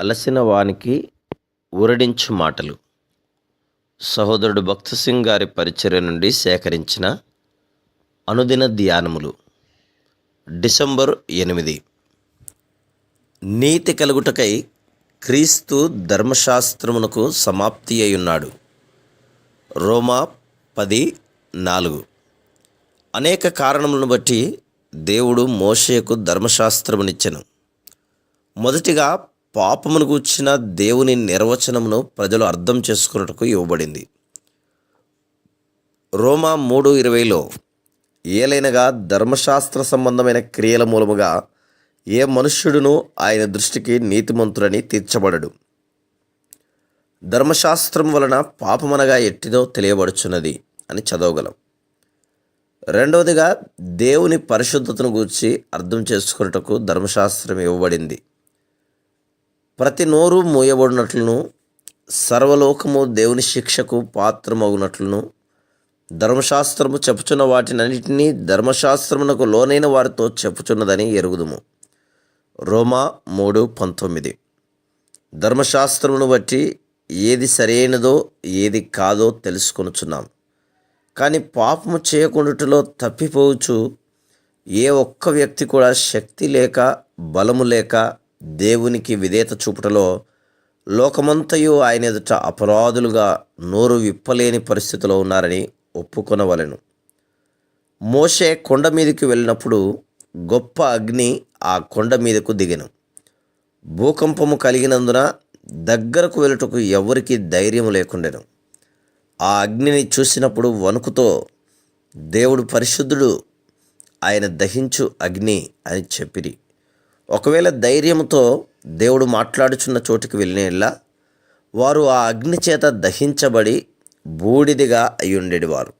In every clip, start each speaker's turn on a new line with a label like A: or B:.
A: అలసిన వానికి ఊరడించు మాటలు. సహోదరుడు భక్త సింగ్ గారి పరిచర్య నుండి సేకరించిన అనుదిన ధ్యానములు. డిసెంబర్ ఎనిమిది. నీతి కలుగుటకై క్రీస్తు ధర్మశాస్త్రమునకు సమాప్తి అయ్యున్నాడు. రోమా పది నాలుగు. అనేక కారణములను బట్టి దేవుడు మోషేకు ధర్మశాస్త్రమునిచ్చెను. మొదటిగా పాపమును గూర్చిన దేవుని నిర్వచనమును ప్రజలు అర్థం చేసుకున్నట్టుకు ఇవ్వబడింది. రోమా మూడు ఇరవైలో ఏలైనగా ధర్మశాస్త్ర సంబంధమైన క్రియల మూలముగా ఏ మనుష్యుడును ఆయన దృష్టికి నీతిమంతుడని తీర్చబడడు. ధర్మశాస్త్రం వలన పాపమనగా ఎట్టిదో తెలియబడుచున్నది అని చదవగలం. రెండవదిగా దేవుని పరిశుద్ధతను గూర్చి అర్థం చేసుకున్నటకు ధర్మశాస్త్రం ఇవ్వబడింది. ప్రతి నోరు మూయబడినట్లును సర్వలోకము దేవుని శిక్షకు పాత్రమగునట్లును. ధర్మశాస్త్రము చెప్పుచున్న వాటినన్నిటినీ ధర్మశాస్త్రమునకు లోనైన వారితో చెప్పుచున్నదని ఎరుగుదుము. రోమా మూడు పంతొమ్మిది. ధర్మశాస్త్రమును బట్టి ఏది సరైనదో ఏది కాదో తెలుసుకొనుచున్నాం. కానీ పాపము చేయకుండాలో తప్పిపోవచ్చు ఏ ఒక్క వ్యక్తి కూడా శక్తి లేక బలము లేక దేవునికి విధేత చూపుటలో లోకమంతయు ఆయన ఎదుట అపరాధులుగా నోరు విప్పలేని పరిస్థితిలో ఉన్నారని ఒప్పుకొనవలెను. మోషే కొండ మీదకి వెళ్ళినప్పుడు గొప్ప అగ్ని ఆ కొండ మీదకు దిగెను. భూకంపము కలిగినందున దగ్గరకు వెళ్ళుటకు ఎవరికి ధైర్యం లేకుండెను. ఆ అగ్నిని చూసినప్పుడు వణుకుతో దేవుడు పరిశుద్ధుడు ఆయన దహించు అగ్ని అని చెప్పిరి. ఒకవేళ ధైర్యంతో దేవుడు మాట్లాడుచున్న చోటుకి వెళ్ళినలా వారు ఆ అగ్ని చేత దహించబడి బూడిదిగా అయ్యుండేవారు.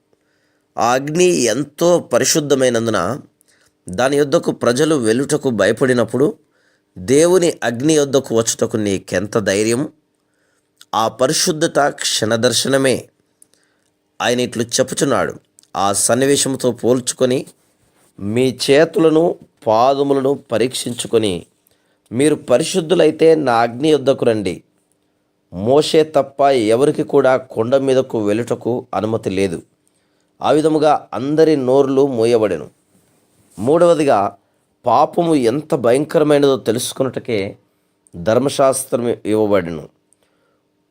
A: ఆ అగ్ని ఎంతో పరిశుద్ధమైనందున దాని యొద్దకు ప్రజలు వెలుటకు భయపడినప్పుడు దేవుని అగ్ని యొద్దకు వచ్చుటకు నీకెంత ధైర్యం ఆ పరిశుద్ధత క్షణదర్శనమే ఆయన ఇట్లు చెప్పుచున్నాడు. ఆ సన్నివేశంతో పోల్చుకొని మీ చేతులను పాదములను పరీక్షించుకొని మీరు పరిశుద్ధులైతే నా అగ్ని యుద్ధకు రండి. మోసే తప్ప ఎవరికి కూడా కొండ మీదకు వెళ్ళుటకు అనుమతి లేదు. ఆ విధముగా అందరి నోర్లు మూయబడెను. మూడవదిగా పాపము ఎంత భయంకరమైనదో తెలుసుకున్నటకే ధర్మశాస్త్రం ఇవ్వబడిను.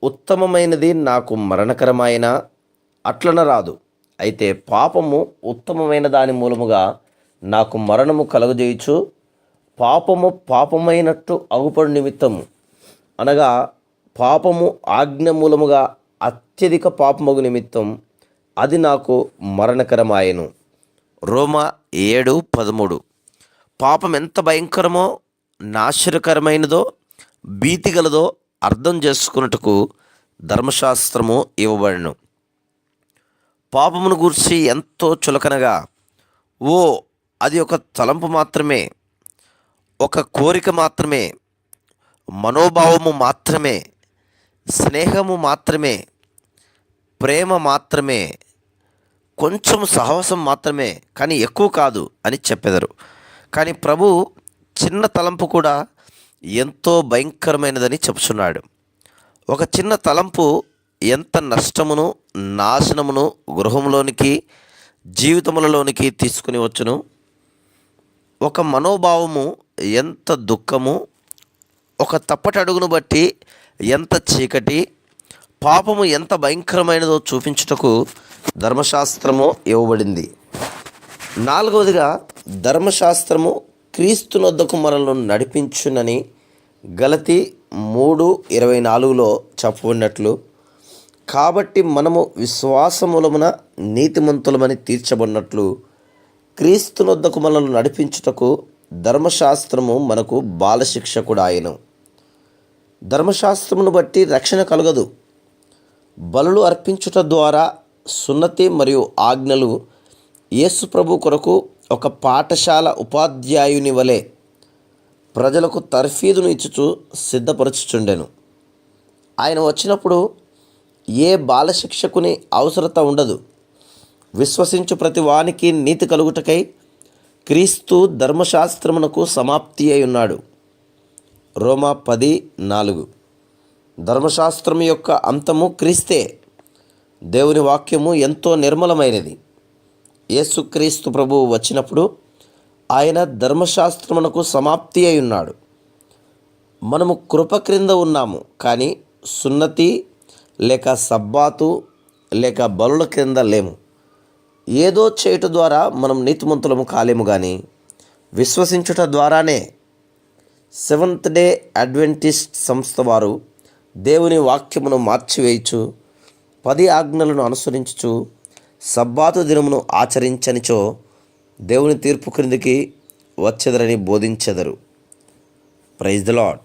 A: ఉత్తమమైనది నాకు మరణకరమైన అట్లన రాదు. అయితే పాపము ఉత్తమమైన దాని మూలముగా నాకు మరణము కలుగజేయచ్చు పాపము పాపమైనట్టు అగుపడు నిమిత్తము. అనగా పాపము ఆజ్ఞ మూలముగా అత్యధిక పాపమగు నిమిత్తం అది నాకు మరణకరమాయను. రోమ ఏడు పదమూడు. పాపం ఎంత భయంకరమో నాశనకరమైనదో భీతిగలదో అర్థం చేసుకున్నట్టుకు ధర్మశాస్త్రము ఇవ్వబడను. పాపమును గూర్చి ఎంతో చులకనగా ఓ అది ఒక తలంపు మాత్రమే ఒక కోరిక మాత్రమే మనోభావము మాత్రమే స్నేహము మాత్రమే ప్రేమ మాత్రమే కొంచెం సాహసం మాత్రమే కానీ ఎక్కువ కాదు అని చెప్పెదరు. కానీ ప్రభు చిన్న తలంపు కూడా ఎంతో భయంకరమైనదని చెప్తున్నాడు ఒక చిన్న తలంపు ఎంత నష్టమును నాశనమును గృహంలోనికి జీవితములలోనికి తీసుకుని వచ్చును? ఒక మనోభావము ఎంత దుఃఖము ఒక తప్పటి అడుగును బట్టి ఎంత చీకటి పాపము ఎంత భయంకరమైనదో చూపించుటకు ధర్మశాస్త్రము ఇవ్వబడింది. నాలుగవదిగా ధర్మశాస్త్రము క్రీస్తునొద్దకు మనల్ని నడిపించునని గలతి మూడు ఇరవై నాలుగులో చెప్పబడినట్లు కాబట్టి మనము విశ్వాసమూలమున నీతిమంతులమని తీర్చబడినట్లు క్రీస్తునొద్దకు మనల్ని నడిపించుటకు ధర్మశాస్త్రము మనకు బాలశిక్షకుడు ఆయన ధర్మశాస్త్రమును బట్టి రక్షణ కలగదు. బలులు అర్పించుట ద్వారా సున్నతి మరియు ఆజ్ఞలు యేసు ప్రభు కొరకు ఒక పాఠశాల ఉపాధ్యాయుని వలె ప్రజలకు తర్ఫీదును ఇచ్చుచు సిద్ధపరచుచుండెను. ఆయన వచ్చినప్పుడు ఏ బాలశిక్షకుని అవసరత ఉండదు. విశ్వసించు ప్రతి వానికి నీతి కలుగుటకై క్రీస్తు ధర్మశాస్త్రమునకు సమాప్తి అయి ఉన్నాడు. రోమా పది నాలుగు. ధర్మశాస్త్రం యొక్క అంతము క్రీస్తే. దేవుని వాక్యము ఎంతో నిర్మలమైనది. యేసుక్రీస్తు ప్రభువు వచ్చినప్పుడు ఆయన ధర్మశాస్త్రమునకు సమాప్తి అయి ఉన్నాడు. మనము కృప క్రింద ఉన్నాము కానీ సున్నతి లేక సబ్బాతు లేక బలుల క్రింద లేము. ఏదో చేయుట ద్వారా మనం నీతిమంతులము కాలేము కానీ విశ్వసించుట ద్వారానే సెవెంత్ డే అడ్వెంటిస్ట్ సంస్థ వారు దేవుని వాక్యమును మార్చివేయచ్చు పది ఆజ్ఞలను అనుసరించుచు సబ్బాతు దినమును ఆచరించనిచో దేవుని తీర్పు క్రిందికి వచ్చెదరని బోధించెదరు. Praise the Lord